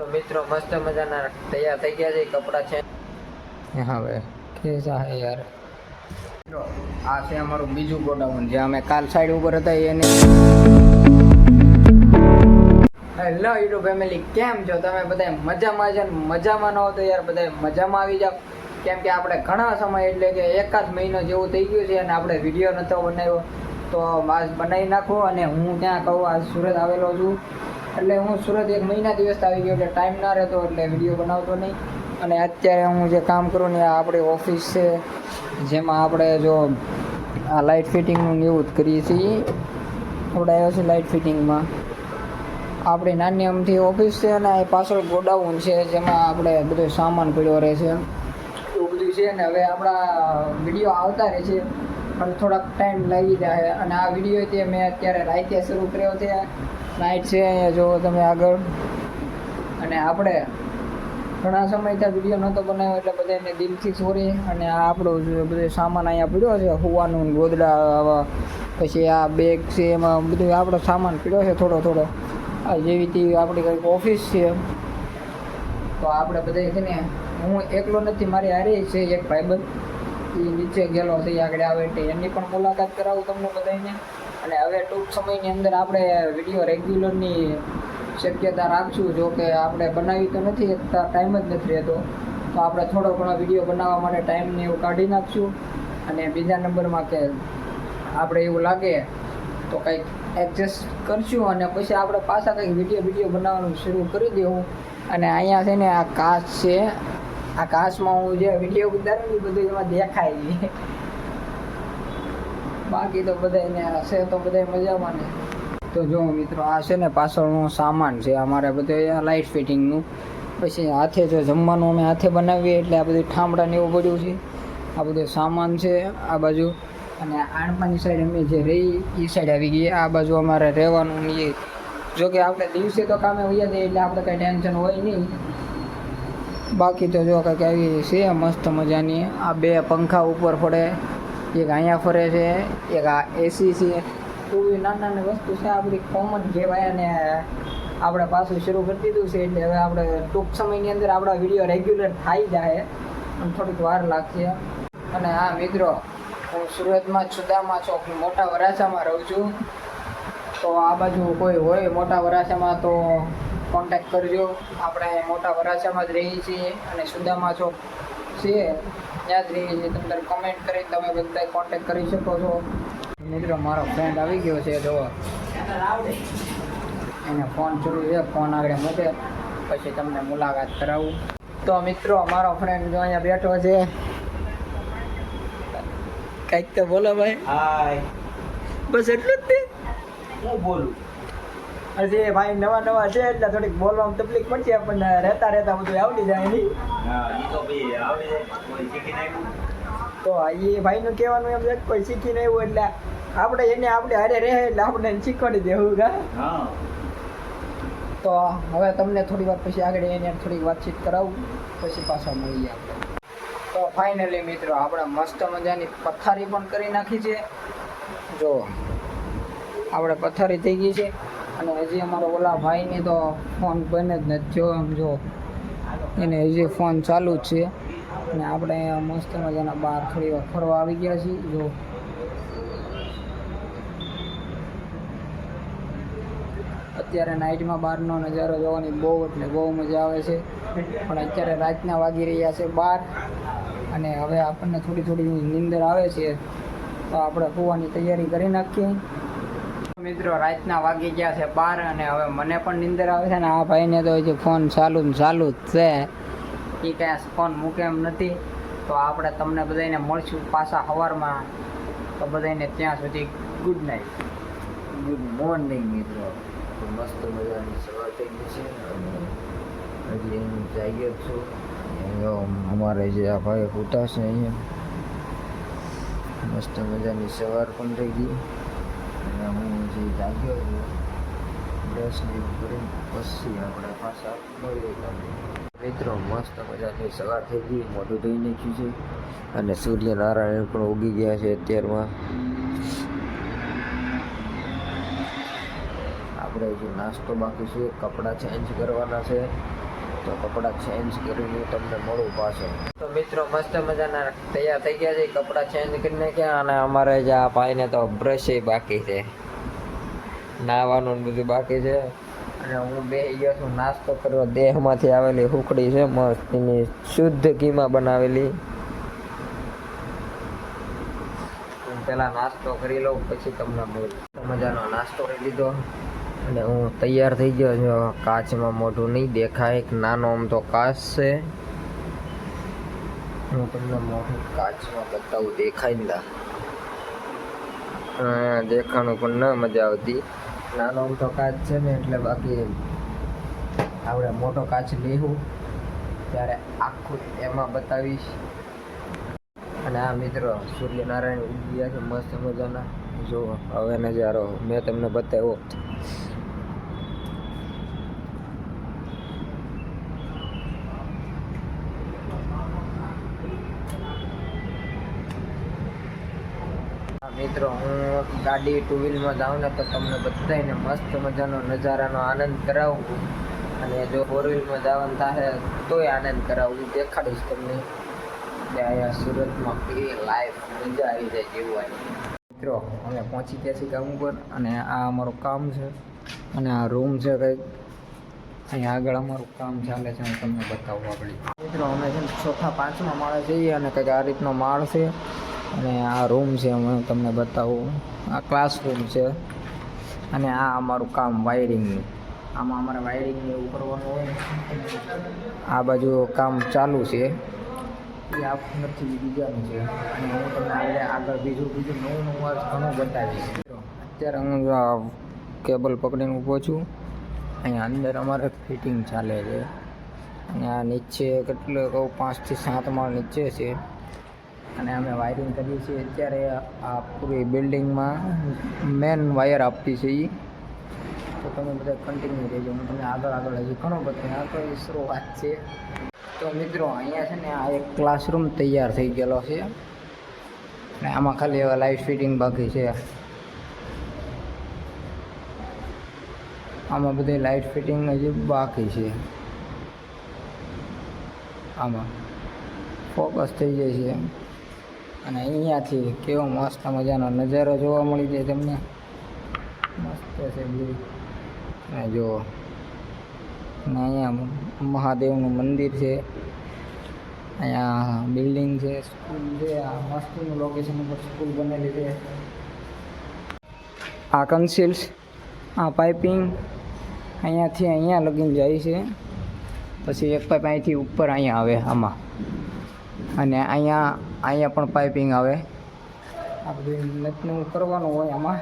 તો મિત્રો મસ્ત મજાના તૈયાર થઈ ગયા છે કપડાં છે. હવે કેસા હે યાર. મિત્રો આ છે અમારું બીજું ગોડાઉન જે અમે કાલ સાઈડ ઉપર હતા એને હેલો યુટ્યુબ ફેમિલી કેમ છો? તમે બધા મજામાં છે ને મજામાં ન હો તો યાર બધા મજામાં આવી જાઓ. કેમ કે આપણે ઘણા સમય એટલે કે એકાદ મહિનો જેવું થઈ ગયું છે અને આપણે વીડિયો નહોતો બનાવ્યો. તો આજ બનાવી નાખો અને હું ત્યાં કહું આજ સુરત આવેલો છું. એટલે હું સુરત એક મહિના દિવસ આવી ગયો એટલે ટાઈમ ના રહેતો, એટલે વીડિયો બનાવતો નહીં. અને અત્યારે હું જે કામ કરું ને આપણી ઓફિસ છે, જેમાં આપણે જો આ લાઇટ ફિટિંગનું એવું કરીએ છીએ. આપણે આવ્યો છે લાઇટ ફિટિંગમાં આપણી નાની અમથી ઓફિસ છે અને એ પાછળ ગોડાઉન છે, જેમાં આપણે બધો સામાન પડ્યો રહે છે. એવું બધું છે ને, હવે આપણા વીડિયો આવતા રહે છે. પણ થોડાક ટાઈમ લાગી જાય. અને આ વીડિયો તે મેં અત્યારે રાતે શરૂ કર્યો છે નાઇટ છે અહીંયા જો તમે આગળ. અને આપણે ઘણા સમયથી વીડિયો નહોતો બનાવ્યો, એટલે બધાને દિલથી સોરી અને આ આપણો બધો સામાન અહીંયા પીડ્યો છે, હુવાનું ગોદડા, આવા પછી આ બેગ છે, એમાં બધું આપણો સામાન પીડ્યો છે થોડો થોડો. આ જેવી તેવી આપણી કંઈક ઓફિસ છે. તો આપણે બધા છે ને, હું એકલો નથી, મારી હારે છે એક ભાઈબંધ. એ નીચે ગયેલો એ આગળ આવે એટલે એની પણ મુલાકાત કરાવું તમને બધાને અને હવે ટૂંક સમયની અંદર આપણે વીડિયો રેગ્યુલરની શક્યતા રાખશું, જો કે આપણે બનાવી તો નથી શકતા ટાઈમ જ નથી રહેતો. તો આપણે થોડો ઘણો વીડિયો બનાવવા માટે ટાઈમને એવું કાઢી નાખશું. અને બીજા નંબરમાં કે આપણે એવું લાગે તો કંઈક એડજસ્ટ કરશું અને પછી આપણે પાછા કંઈક વીડિયો વીડિયો બનાવવાનું શરૂ કરી દેવું. અને અહીંયા છે ને આ કાચ છે આ કાચમાં હું જે વીડિયો ઉતારું બધું એમાં દેખાય છે. બાકી તો બધા છે તો બધા મજામાં ને તો જો મિત્રો, આ છે ને પાછળનો સામાન છે, અમારે બધું લાઇટ ફિટિંગનું પછી હાથે જો જમવાનું અમે હાથે બનાવીએ, એટલે આ બધું ઠામડા ને એવું પડ્યું છે. આ બધું સામાન છે, આ બાજુ. અને આણપાની સાઈડ અમે જે રહી એ સાઈડ આવી ગઈ. આ બાજુ અમારે રહેવાનું એ જો કે આપણે દિવસે તો કામે હોઈએ છીએ એટલે આપણે કંઈ ટેન્શન હોય નહીં. બાકી તો જો કંઈક આવી છે, મસ્ત મજાની. આ બે પંખા ઉપર પડે એક અહીંયા ફરે છે, એક આ એસી છે. એવી નાની નાની વસ્તુ છે, આ બધી કોમન કહેવાય અને આપણે પાછું શરૂ કરી દીધું છે, એટલે હવે આપણે ટૂંક સમયની અંદર આપણા વીડિયો રેગ્યુલર થઈ જાય. અને થોડીક વાર લાગશે. અને હા મિત્રો, હું સુરતમાં સુદામાં ચોક મોટા વરાછામાં રહું છું. તો આ બાજુ કોઈ હોય મોટા વરાછામાં તો કોન્ટેક્ટ કરજો. આપણે મોટા વરાછામાં જ રહીએ છીએ અને સુદામા ચોક છીએ ત્યાં જ રહીએ છીએ. તમને કમેન્ટ કરી તમે બધા કોન્ટેક્ટ કરી શકો છો. મિત્રો મારો ફ્રેન્ડ આવી ગયો છે જો એને ફોન ચાલુ છે ફોન આગળ મૂકે. પછી તમને મુલાકાત કરાવું. તો મિત્રો મારો ફ્રેન્ડ જો અહીંયા બેઠો છે. કંઈક તો બોલો ભાઈ. હાય બસ એટલું જ તે હું બોલું? હજી ભાઈ નવા નવા છે એટલે થોડીક બોલવામાં તકલીફ પડશે પણ રહેતા રહેતા બધું આવડી જાય નહીં તો શીખી એ ભાઈનું કહેવાનું એમ છે કોઈ કોઈ શીખીને એવું એટલે આપણે એને આપણે હારે રહે એટલે આપણે શીખવાડી દેવું કા તો હવે તમને થોડી વાર પછી આગળ એને થોડીક વાતચીત કરાવું પછી પાછા મળીએ આપણે. તો ફાઇનલી મિત્રો આપણે મસ્ત મજાની પથારી પણ કરી નાખી છે. જો આપણે પથારી થઈ ગઈ છે. અને હજી અમારો ઓલા ભાઈને તો ફોન બને જ નથી જો આમ જો. એને હજી ફોન ચાલુ જ છે. અને આપણે મસ્ત મજાના બહાર થોડી વાર ફરવા આવી ગયા છીએ, જો. અત્યારે નાઇટમાં બહારનો નજારો જોવાની બહુ એટલે બહુ મજા આવે છે. પણ અત્યારે રાતના વાગી રહ્યા છે બાર. અને હવે આપણને થોડી થોડી નીંદર આવે છે. તો આપણે પૂવાની તૈયારી કરી નાખીએ. મિત્રો, રાતના વાગી ગયા છે બાર અને હવે મને પણ નીંદર આવે છે ને આ ભાઈને તો હજી ફોન ચાલુ ને ચાલુ જ છે. એ કાંઈ ફોન મૂકે એમ નથી. તો આપણે તમને બધાને મળશું પાછા સવારમાં તો બધાને ત્યાં સુધી ગુડ નાઇટ ગુડ મોર્નિંગ મિત્રો. મસ્ત મજાની સવાર થઈ ગઈ છે. હજી હું જાગ્યો છું. અમારે જે આ ભાઈ ઉતા છે અહીંયા. મસ્ત મજાની સવાર પણ થઈ ગઈ. હું છું દસ મિનિટ કરીને પછી આપણે પાછા મિત્રો, મસ્ત મજાની સવાર થઈ ગઈ, મોઢું ધોઈ નાખ્યું છે અને સૂર્યનારાયણ પણ ઉગી ગયા છે અત્યારમાં. આપણે હજુ નાસ્તો બાકી છે, કપડાં ચેન્જ કરવાના છે. તો કપડાં ચેન્જ કરીને તમને મળું પાછું. તો મિત્રો, મસ્ત મજાના તૈયાર થઈ ગયા છે, કપડાં ચેન્જ કરી નાખ્યા અને અમારે જે આ ભાઈને તો બ્રશ બાકી છે. નાહવાનું બધું બાકી છે. અને હું બે ગયો છું નાસ્તો કરવા દેહમાંથી આવેલી હુકડી છે, મસ્ત એની શુદ્ધ ઘીમાં બનાવેલી. પહેલાં નાસ્તો કરી લઉં, પછી તમને બોલું. મજાનો નાસ્તો કરી લીધો. અને હું તૈયાર થઈ ગયો છું. કાચમાં મોઢું નહીં દેખાય, એક નાનો આમ તો કાચ છે. હું તમને મોઢું કાચમાં બતાવું, દેખાય ને. દેખાણું પણ ન મજા આવતી. નાનો મોટો કાચ છે ને, એટલે બાકી આપણે મોટો કાચ લેવું ત્યારે આખું એમાં બતાવીશ. અને આ મિત્રો સૂર્યનારાયણ ઉગી ગયા છે, મસ્ત મજાના. જો હવે નજારો મેં તમને બતાવ્યો. મિત્રો, હું ગાડી ટુ વ્હીલમાં જાઉં ને તો તમને બધાને મસ્ત મજાનો નજારાનો આનંદ કરાવું. અને જો ફોર વ્હીલમાં જવાનું થાય તોય આનંદ કરાવું. દેખાડીશ તમને અહીંયા સુરતમાં કેવી લાઈફ મજા આવી જાય જીવવાની મિત્રો, અમે પહોંચી ગયા છીએ ગામ ઉપર અને આ અમારું કામ છે. અને આ રૂમ છે કંઈક. અહીંયા આગળ અમારું કામ ચાલે છે, હું તમને બતાવું આપણે મિત્રો, અમે છે ને ચોથા પાંચમા માળે જઈએ અને કંઈક આ રીતનો માળ છે. અને આ રૂમ છે, હું તમને બતાવું. આ ક્લાસરૂમ છે અને આ અમારું કામ વાયરિંગનું આમાં અમારે વાયરિંગ એવું કરવાનું હોય આ બાજુ કામ ચાલુ છે. એ આ નથી બીજાનું છે. અને હું તમને આગળ આગળ બીજું બીજું નવું નવું ઘણું બતાવીશ. અત્યારે હું કેબલ પકડીને ઊભો છું. અહીંયા અંદર અમારે ફિટિંગ ચાલે છે. અને આ નીચે કેટલું કહું પાંચથી સાત માળ નીચે છે. અને અમે વાયરિંગ કરીએ છીએ. અત્યારે આ પૂરી બિલ્ડિંગમાં મેન વાયર આપતી છે એ તો તમે બધા કન્ટિન્યુ રહેજો. હું તમને આગળ આગળ હજી ઘણો બધો આ તો ઈસરો વાત છે. તો મિત્રો, અહીંયા છે ને આ એક ક્લાસરૂમ તૈયાર થઈ ગયેલો છે. અને આમાં ખાલી હવે લાઈવ ફિટિંગ બાકી છે. આમાં બધી લાઇટ ફિટિંગ હજી બાકી છે. આમાં ફોકસ થઈ જાય છે. અને અહીંયાથી કેવો મસ્ત મજાનો નજારો જોવા મળી જાય તમને. મસ્ત છે બધું. અને જુઓ અને અહીંયા મહાદેવનું મંદિર છે. અહીંયા બિલ્ડિંગ છે, સ્કૂલ છે. આ મસ્તનું લોકેશન ઉપર સ્કૂલ બનેલી છે. આ કન્સિલ્સ આ પાઇપિંગ અહીંયાથી અહીંયા લગીને જાય છે. પછી એક પાઇપ અહીંથી ઉપર અહીંયા આવે આમાં. અને અહીંયા અહીંયા પણ પાઇપિંગ આવે. આ બધું નતનું કરવાનું હોય આમાં.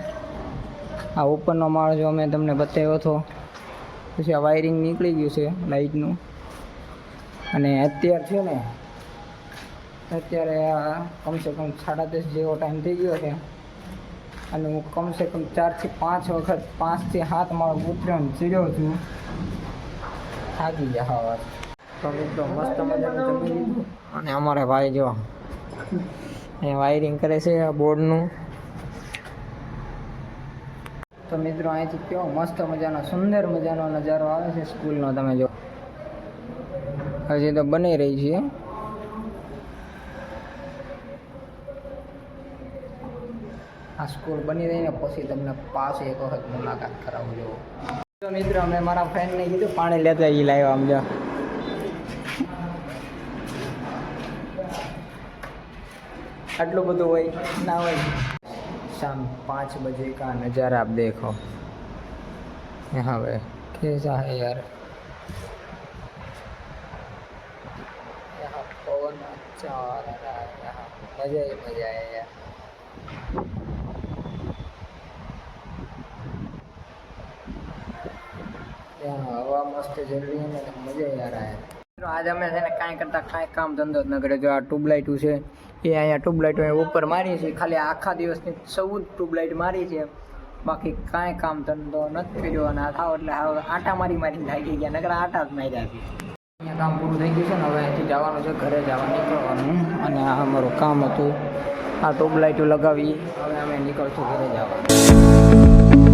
આ ઉપરનો માળ જો અમે તમને બતાવ્યો હતો, પછી આ વાયરિંગ નીકળી ગયું છે લાઇટનું. અને અત્યાર છે ને, અત્યારે આ કમસે કમ સાડા દસ જેવો ટાઈમ થઈ ગયો છે. અને હું કમસે કમ ચારથી પાંચ વખત, પાંચથી સાત માળ ઉતરણ ચીડ્યો છું. થાકી ગયા હવા. તો મસ્ત મજાનું અને અમારે ભાઈ જો અહીંયા વાયરિંગ કરે છે આ બોર્ડનું. તો મિત્રો અહીંથી કેવો મસ્ત મજાનો, સુંદર મજાનો નજારો આવે છે સ્કૂલનો તમે જો. હજી તો બની રહી છે. આ સ્કૂલ બની રહીને પછી તમને પાસે એક વખત મુલાકાત કરાવજો મિત્રો મેં મારા ફ્રેન્ડને કીધું, પાણી લેતા એ લાવ્યો આમ જો. આટલું બધું હોય ના હોય शाम पाँच बजे का नज़ारा आप देखो यहाँ पे कैसा है यार यहाँ पवन अच्छा आ रहा है यहाँ मज़ा ही मज़ा है यार यहाँ हवा मस्त चल रही है ना तो मज़ा ही आ रहा है મિત્રો આજે અમે છે ને કાંઈ કરતા કાંઈ કામ ધંધો જ ન કરે જો આ ટ્યુબલાઇટું છે, એ અહીંયા ટ્યુબલાઇટો ઉપર મારી છે ખાલી આખા દિવસની ચૌદ ટ્યુબલાઇટ મારી છે બાકી કાંઈ કામ ધંધો નથી કર્યો અને આ થાવ એટલે હવે આટા મારી મારી થાકી ગયા, નકર આટા જ માર્યા છે. અહીંયા કામ પૂરું થઈ ગયું છે ને, હવે અહીંથી જવાનું છે, ઘરે જવા નીકળવાનું. અને આ અમારું કામ હતું. આ ટ્યુબલાઇટો લગાવી, હવે અમે નીકળશું ઘરે જવા.